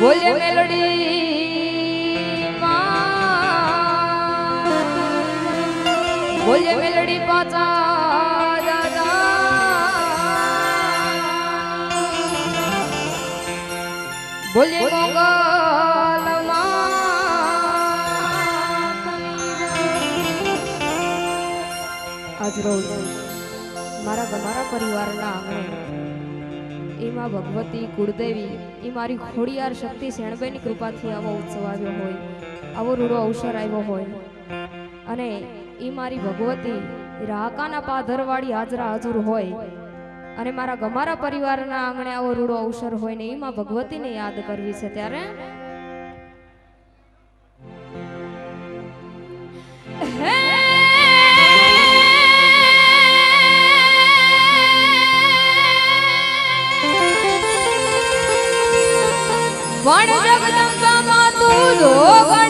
બોલે મેલડી બોલે મેલડી પાછા દાદા. બોલે આજ રોજ મારા તમારા પરિવારના આંગણે એમાં ભગવતી કુળદેવી, એ મારી ખોડિયાર શક્તિ શેણબેની કૃપાથી આવો ઉત્સવ આવ્યો હોય, આવો રૂડો અવસર આવ્યો હોય. અને એ મારી ભગવતી રાકાના પાધરવાળી હાજરા હાજર હોય. અને મારા ગમારા પરિવારના આંગણે આવો રૂડો અવસર હોય ને એમાં ભગવતીને યાદ કરવી છે ત્યારે વણ જગદંબામાં તું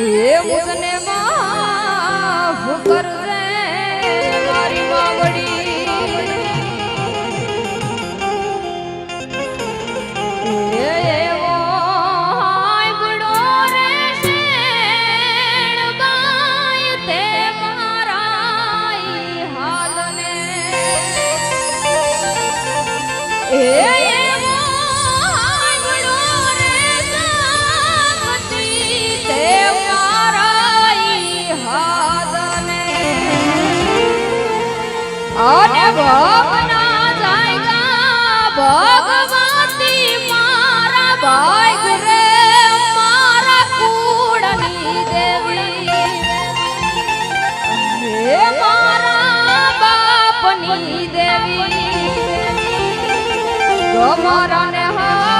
એ મુજને માફ કરજે મારી માવડી. દેવી. હે ગમરાને હવારા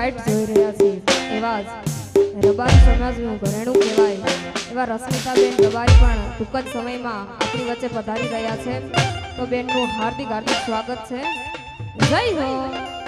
બ્રાઇટ જોઈ રહ્યા છે. એવા જ રબારી સમાજનું ઘરેણું કહેવાય. એવા રશ્મિતાબેન રબારી પણ ટૂંક જ સમયમાં આપણી વચ્ચે પધારી રહ્યા છે. તો બેનનું હાર્દિક હાર્દિક સ્વાગત છે. જય હો!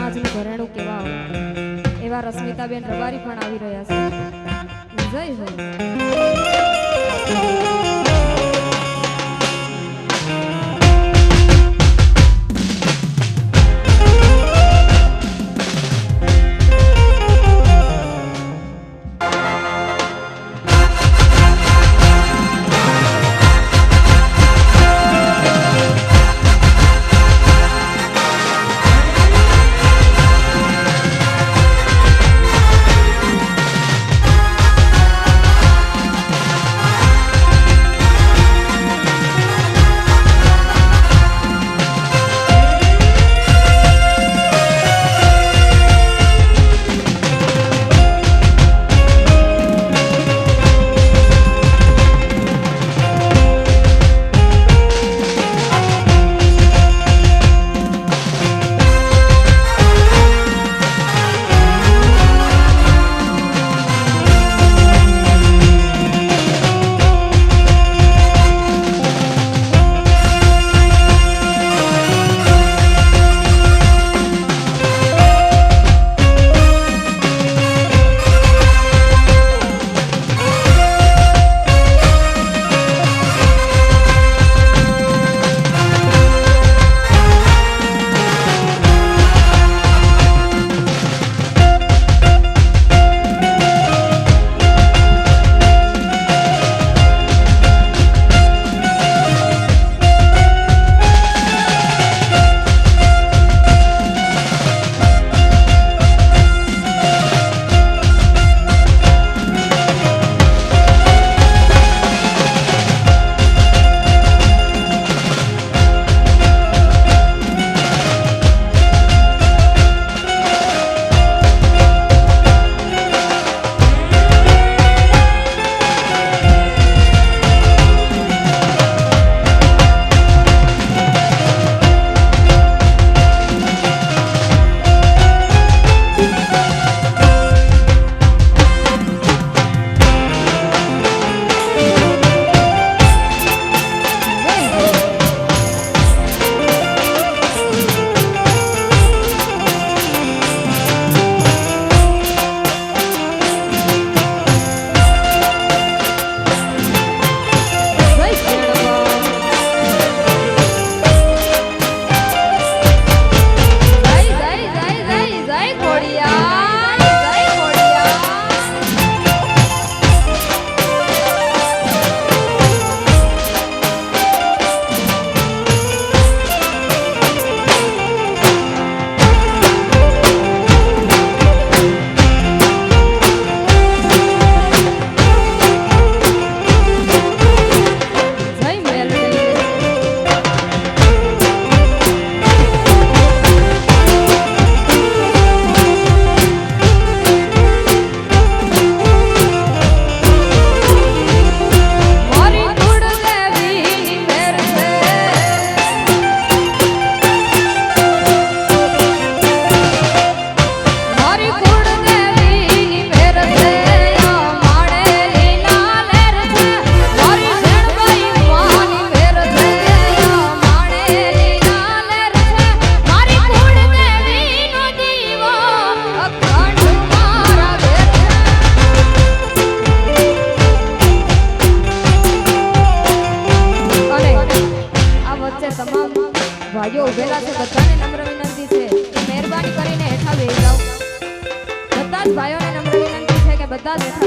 પિતાજીનું ઘરેણું કેવા એવા રશ્મિતાબેન રબારી પણ આવી રહ્યા છે. જય હો কালে